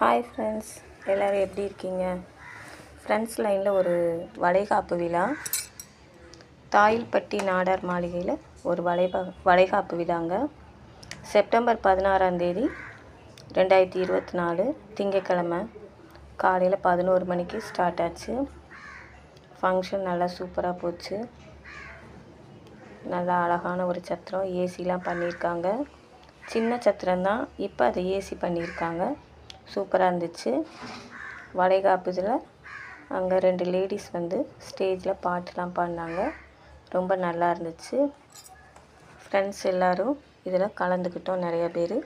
Hi friends எல்லோரும் எப்படி இருக்கீங்க? ஃப்ரெண்ட்ஸ் லைனில் ஒரு வளைகாப்பு விழா. தாயில்பட்டி நாடார் மாளிகையில் ஒரு வளைபா வளைகாப்பு விழாங்க. செப்டம்பர் பதினாறாம் தேதி ரெண்டாயிரத்தி இருபத்தி நாலு திங்கக்கிழமை காலையில் பதினோரு மணிக்கு ஸ்டார்ட் ஆச்சு. ஃபங்க்ஷன் நல்லா சூப்பராக போச்சு. நல்லா அழகான ஒரு சத்திரம் ஏசிலாம் பண்ணியிருக்காங்க. சின்ன சத்திரம் தான் இப்போ அதை ஏசி பண்ணியிருக்காங்க. சூப்பராக இருந்துச்சு. வளைகாப்பு இதில் அங்கே ரெண்டு லேடிஸ் வந்து ஸ்டேஜில் பாட்டுலாம் பாடினாங்க. ரொம்ப நல்லா இருந்துச்சு. ஃப்ரெண்ட்ஸ் எல்லோரும் இதில் கலந்துக்கிட்டோம் நிறைய பேர்.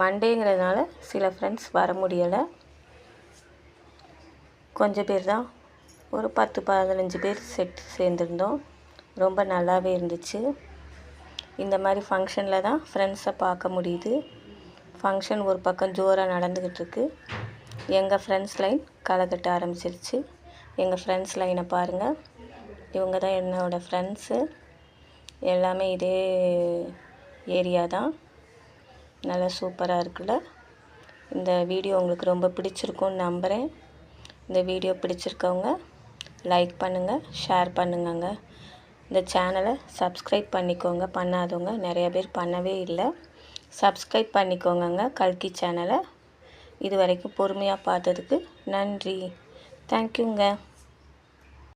மண்டேங்கிறதுனால சில ஃப்ரெண்ட்ஸ் வர முடியலை. கொஞ்சம் பேர் தான். ஒரு பத்து பதினஞ்சு பேர் செட் சேர்ந்துருந்தோம். ரொம்ப நல்லாவே இருந்துச்சு. இந்த மாதிரி ஃபங்க்ஷனில் தான் ஃப்ரெண்ட்ஸை பார்க்க முடியுது. ஃபங்க்ஷன் ஒரு பக்கம் ஜோராக நடந்துக்கிட்டு இருக்கு எங்கள் ஃப்ரெண்ட்ஸ் லைன் களை கட்ட ஆரம்பிச்சிருச்சு. எங்கள் ஃப்ரெண்ட்ஸ் லைனை பாருங்கள் இவங்க தான் என்னோடய ஃப்ரெண்ட்ஸு எல்லாமே இதே ஏரியா தான். நல்லா சூப்பராக இருக்குல்ல. இந்த வீடியோ உங்களுக்கு ரொம்ப பிடிச்சிருக்கும்னு நம்புகிறேன் இந்த வீடியோ பிடிச்சிருக்கவங்க லைக் பண்ணுங்கள் ஷேர் பண்ணுங்கங்க. இந்த சேனலை சப்ஸ்கிரைப் பண்ணிக்கோங்க. பண்ணாதவங்க நிறைய பேர் பண்ணவே இல்லை. சப்ஸ்கிரைப் பண்ணிக்கோங்கங்க கல்கி சேனலை. இது வரைக்கும் பொறுமையாக பார்த்ததுக்கு நன்றி. தேங்க்யூங்க